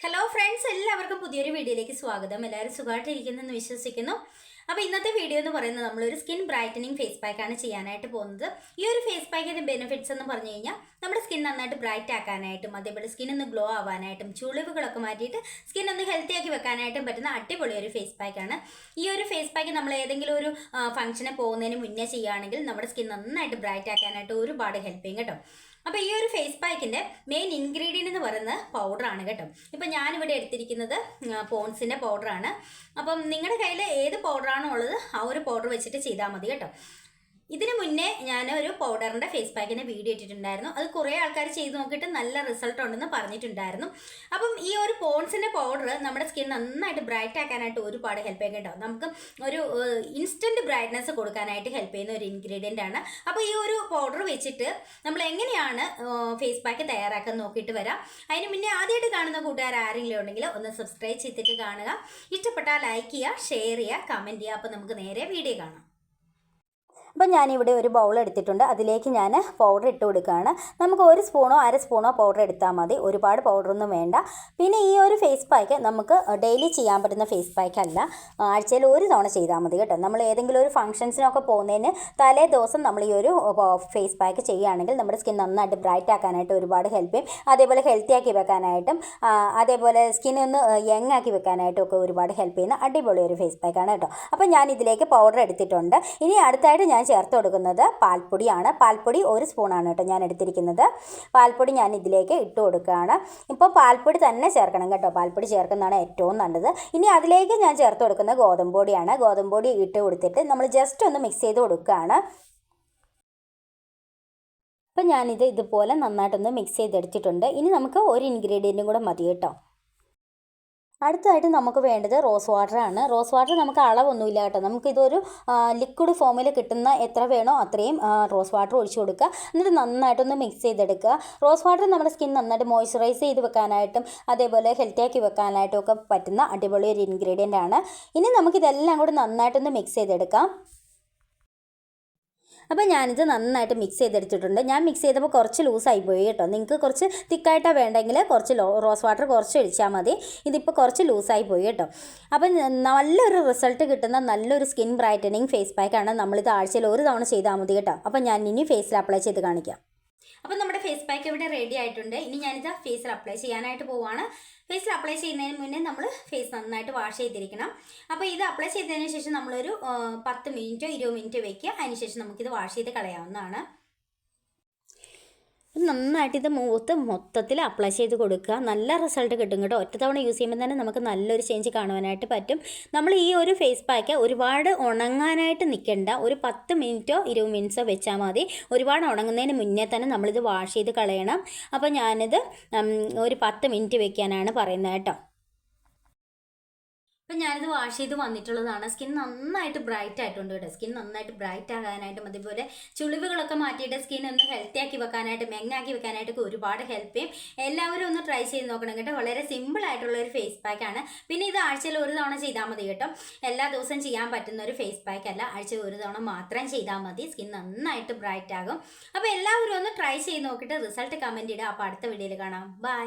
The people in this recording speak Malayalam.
ഹലോ ഫ്രണ്ട്സ് എല്ലാവർക്കും പുതിയൊരു വീഡിയോയിലേക്ക് സ്വാഗതം. എല്ലാവരും സുഖമായിട്ടിരിക്കുന്നെന്ന് വിശ്വസിക്കുന്നു. അപ്പോൾ ഇന്നത്തെ വീഡിയോ എന്ന് പറയുന്നത് നമ്മളൊരു സ്കിൻ ബ്രൈറ്റനിങ് ഫേസ് പാക്കാണ് ചെയ്യാനായിട്ട് പോകുന്നത്. ഈ ഒരു ഫേസ് പാക്കിന്റെ ബെനിഫിറ്റ്സ് എന്ന് പറഞ്ഞു കഴിഞ്ഞാൽ നമ്മുടെ സ്കിൻ നന്നായിട്ട് ബ്രൈറ്റ് ആക്കാനായിട്ടും അതേപോലെ സ്കിൻ ഒന്ന് ഗ്ലോ ആവാനായിട്ടും ചുളിവുകളൊക്കെ മാറ്റിയിട്ട് സ്കിൻ ഒന്ന് ഹെൽത്തി ആക്കി വെക്കാനായിട്ടും പറ്റുന്ന അടിപൊളി ഒരു ഫേസ് പാക്കാണ് ഈ ഒരു ഫേസ് പാക്ക് നമ്മൾ ഏതെങ്കിലും ഒരു ഫംഗ്ഷന് പോകുന്നതിന് മുന്നേ ചെയ്യുകയാണെങ്കിൽ നമ്മുടെ സ്കിൻ നന്നായിട്ട് ബ്രൈറ്റ് ആക്കാനായിട്ട് ഒരുപാട് ഹെൽപ്പ് ചെയ്യും കേട്ടോ. അപ്പോൾ ഈ ഒരു ഫേസ് പാക്കിന്റെ മെയിൻ ഇൻഗ്രീഡിയന്റ് എന്ന് പറയുന്നത് പൗഡറാണ് കേട്ടോ. ഇപ്പോൾ ഞാനിവിടെ എടുത്തിരിക്കുന്നത് പോൺസിന്റെ പൗഡറാണ് അപ്പം നിങ്ങളുടെ കയ്യിൽ ഏത് പൗഡറാണോ ഉള്ളത് ആ ഒരു പൗഡർ വെച്ചിട്ട് ചെയ്താൽ മതി കേട്ടോ. ഇതിന് മുന്നേ ഞാൻ ഒരു പൗഡറിന്റെ ഫേസ് പാക്കിന്റെ വീഡിയോ ഇട്ടിട്ടുണ്ടായിരുന്നു. അത് കുറേ ആൾക്കാർ ചെയ്ത് നോക്കിയിട്ട് നല്ല റിസൾട്ട് ഉണ്ടെന്ന് പറഞ്ഞിട്ടുണ്ടായിരുന്നു. അപ്പം ഈ ഒരു പോൺസിന്റെ പൗഡർ നമ്മുടെ സ്കിൻ നന്നായിട്ട് ബ്രൈറ്റ് ആക്കാനായിട്ട് ഒരുപാട് ഹെൽപ്പ് ചെയ്യും കേട്ടോ നമുക്ക് ഒരു ഇൻസ്റ്റന്റ് ബ്രൈറ്റ്നസ് കൊടുക്കാനായിട്ട് ഹെൽപ്പ് ചെയ്യുന്ന ഒരു ഇൻഗ്രീഡിയന്റ് ആണ്. അപ്പോൾ ഈ ഒരു പൗഡർ വെച്ചിട്ട് നമ്മൾ എങ്ങനെയാണ് ഫേസ് പാക്ക് തയ്യാറാക്കാൻ നോക്കിയിട്ട് വരാം. അതിന് മുന്നേ ആദ്യമായിട്ട് കാണുന്ന കൂട്ടുകാർ ആരെങ്കിലും ഉണ്ടെങ്കിൽ ഒന്ന് സബ്സ്ക്രൈബ് ചെയ്തിട്ട് കാണുക. ഇഷ്ടപ്പെട്ടാൽ ലൈക്ക് ചെയ്യുക ഷെയർ ചെയ്യുക കമന്റ് ചെയ്യുക. അപ്പോൾ നമുക്ക് നേരെ വീഡിയോ കാണാം. അപ്പം ഞാനിവിടെ ഒരു ബൗൾ എടുത്തിട്ടുണ്ട്. അതിലേക്ക് ഞാൻ പൗഡർ ഇട്ട് കൊടുക്കുകയാണ്. നമുക്ക് ഒരു സ്പൂണോ അര സ്പൂണോ പൗഡർ എടുത്താൽ മതി. ഒരുപാട് പൗഡറൊന്നും വേണ്ട. പിന്നെ ഈ ഒരു ഫേസ് പാക്ക് നമുക്ക് ഡെയിലി ചെയ്യാൻ പറ്റുന്ന ഫേസ് പാക്ക് അല്ല. ആഴ്ചയിൽ ഒരു തവണ ചെയ്താൽ മതി കേട്ടോ. നമ്മൾ ഏതെങ്കിലും ഒരു ഫംഗ്ഷൻസിനൊക്കെ പോകുന്നതിന് തലേ ദിവസം നമ്മൾ ഈ ഒരു ഫേസ് പാക്ക് ചെയ്യുകയാണെങ്കിൽ നമ്മുടെ സ്കിൻ നന്നായിട്ട് ബ്രൈറ്റ് ആക്കാനായിട്ട് ഒരുപാട് ഹെൽപ്പ് ചെയ്യും. അതേപോലെ ഹെൽത്തി ആക്കി വെക്കാനായിട്ടും അതേപോലെ സ്കിൻ ഒന്ന് യങ് ആക്കി വെക്കാനായിട്ടും ഒക്കെ ഒരുപാട് ഹെൽപ്പ് ചെയ്യുന്ന അടിപൊളി ഒരു ഫേസ് പാക്കാണ് കേട്ടോ. അപ്പോൾ ഞാൻ ഇതിലേക്ക് പൗഡർ എടുത്തിട്ടുണ്ട്. ഇനി അടുത്തായിട്ട് ഞാൻ ചേർത്ത് കൊടുക്കുന്നത് പാൽപ്പൊടിയാണ്. പാൽപ്പൊടി ഒരു സ്പൂണാണ് കേട്ടോ ഞാൻ എടുത്തിരിക്കുന്നത്. പാൽപ്പൊടി ഞാൻ ഇതിലേക്ക് ഇട്ട് കൊടുക്കുകയാണ്. ഇപ്പോൾ പാൽപ്പൊടി തന്നെ ചേർക്കണം കേട്ടോ. പാൽപ്പൊടി ചേർക്കുന്നതാണ് ഏറ്റവും നല്ലത്. ഇനി അതിലേക്ക് ഞാൻ ചേർത്ത് കൊടുക്കുന്നത് ഗോതമ്പ് പൊടിയാണ്. ഗോതമ്പ് പൊടി ഇട്ട് കൊടുത്തിട്ട് നമ്മൾ ജസ്റ്റ് ഒന്ന് മിക്സ് ചെയ്ത് കൊടുക്കുകയാണ്. അപ്പം ഞാനിത് ഇതുപോലെ നന്നായിട്ടൊന്ന് മിക്സ് ചെയ്തെടുത്തിട്ടുണ്ട്. ഇനി നമുക്ക് ഒരു ഇൻഗ്രീഡിയന്റും കൂടെ മതി കേട്ടോ. അടുത്തതായിട്ട് നമുക്ക് വേണ്ടത് റോസ് വാട്ടറാണ് റോസ് വാട്ടർ നമുക്ക് അളവൊന്നുമില്ല കേട്ടോ. നമുക്കിതൊരു ലിക്വിഡ് ഫോമിൽ കിട്ടുന്ന എത്ര വേണോ അത്രയും റോസ് വാട്ടർ ഒഴിച്ചു കൊടുക്കുക. എന്നിട്ട് നന്നായിട്ടൊന്ന് മിക്സ് ചെയ്തെടുക്കുക. റോസ് വാട്ടർ നമ്മുടെ സ്കിൻ നന്നായിട്ട് മോയ്സ്ചറൈസ് ചെയ്ത് വെക്കാനായിട്ടും അതേപോലെ ഹെൽത്തി ആക്കി വെക്കാനായിട്ടും ഒക്കെ പറ്റുന്ന അടിപൊളി ഒരു ഇൻഗ്രീഡിയന്റ് ആണ്. ഇനി നമുക്കിതെല്ലാം കൂടി നന്നായിട്ടൊന്ന് മിക്സ് ചെയ്തെടുക്കാം. അപ്പോൾ ഞാനിത് നന്നായിട്ട് മിക്സ് ചെയ്തെടുത്തിട്ടുണ്ട്. ഞാൻ മിക്സ് ചെയ്തപ്പോൾ കുറച്ച് ലൂസായി പോയി കേട്ടോ. നിങ്ങൾക്ക് കുറച്ച് തിക്കായിട്ടാണ് വേണ്ടെങ്കിൽ കുറച്ച് റോസ് വാട്ടർ കുറച്ച് ഒഴിച്ചാൽ മതി. ഇതിപ്പോൾ കുറച്ച് ലൂസായി പോയി കേട്ടോ. അപ്പം നല്ലൊരു റിസൾട്ട് കിട്ടുന്ന നല്ലൊരു സ്കിൻ ബ്രൈറ്റനിങ് ഫേസ് പാക്കാണ് നമ്മളിത് ആഴ്ചയിൽ ഒരു തവണ ചെയ്താൽ മതി കേട്ടോ. അപ്പോൾ ഞാൻ ഇനി ഫേസിൽ അപ്ലൈ ചെയ്ത് കാണിക്കാം. അപ്പം നമ്മുടെ ഫേസ് പാക്ക് ഇവിടെ റെഡി ആയിട്ടുണ്ട്. ഇനി ഞാനിത് ഫേസിൽ അപ്ലൈ ചെയ്യാനായിട്ട് പോവാണ്. ഫേസിൽ അപ്ലൈ ചെയ്യുന്നതിന് മുന്നേ നമ്മൾ ഫേസ് നന്നായിട്ട് വാഷ് ചെയ്തിരിക്കണം. അപ്പോൾ ഇത് അപ്ലൈ ചെയ്തതിന് ശേഷം നമ്മളൊരു പത്ത് മിനിറ്റോ ഇരുപത് മിനിറ്റോ വെക്കുക അതിനുശേഷം നമുക്കിത് വാഷ് ചെയ്ത് കളയാവുന്നതാണ്. നന്നായിട്ട് ഇത് മൂത്ത് മൊത്തത്തിൽ അപ്ലൈ ചെയ്ത് കൊടുക്കുക. നല്ല റിസൾട്ട് കിട്ടും കേട്ടോ. ഒറ്റത്തവണ തവണ യൂസ് ചെയ്യുമ്പോൾ തന്നെ നമുക്ക് നല്ലൊരു ചേഞ്ച് കാണുവാനായിട്ട് പറ്റും. നമ്മൾ ഈ ഒരു ഫേസ് പാക്ക് ഒരുപാട് ഉണങ്ങാനായിട്ട് നിൽക്കേണ്ട ഒരു പത്ത് മിനിറ്റോ ഇരുപത് മിനിറ്റ്സോ വെച്ചാൽ മതി. ഒരുപാട് ഉണങ്ങുന്നതിന് മുന്നേ തന്നെ നമ്മളിത് വാഷ് ചെയ്ത് കളയണം. അപ്പോൾ ഞാനിത് ഒരു പത്ത് മിനിറ്റ് വെക്കാനാണ് പറയുന്നത് കേട്ടോ. അപ്പം ഞാനിത് വാഷ് ചെയ്ത് വന്നിട്ടുള്ളതാണ്. സ്കിൻ നന്നായിട്ട് ബ്രൈറ്റ് ആയിട്ടുണ്ട് കേട്ടോ. സ്കിൻ നന്നായിട്ട് ബ്രൈറ്റ് ആകാനായിട്ടും അതുപോലെ ചുളിവുകളൊക്കെ മാറ്റിയിട്ട് സ്കിൻ ഒന്ന് ഹെൽത്തി ആക്കി വെക്കാനായിട്ട് മെങ്ങാക്കി വെക്കാനായിട്ടൊക്കെ ഒരുപാട് ഹെൽപ്പ് ചെയ്യും. എല്ലാവരും ഒന്ന് ട്രൈ ചെയ്ത് നോക്കണം കേട്ടോ. വളരെ സിമ്പിൾ ആയിട്ടുള്ള ഒരു ഫേസ് പാക്ക് ആണ്. പിന്നെ ഇത് ആഴ്ചയിൽ ഒരു തവണ ചെയ്താൽ മതി കേട്ടോ. എല്ലാ ദിവസവും ചെയ്യാൻ പറ്റുന്ന ഒരു ഫേസ് പാക്ക് അല്ല. ആഴ്ചയിൽ ഒരു തവണ മാത്രം ചെയ്താൽ മതി. സ്കിൻ നന്നായിട്ട് ബ്രൈറ്റ് ആകും. അപ്പോൾ എല്ലാവരും ഒന്ന് ട്രൈ ചെയ്ത് നോക്കിയിട്ട് റിസൾട്ട് കമന്റ് ഇടുക. അപ്പോൾ അടുത്ത വീഡിയോയിൽ കാണാം. ബൈ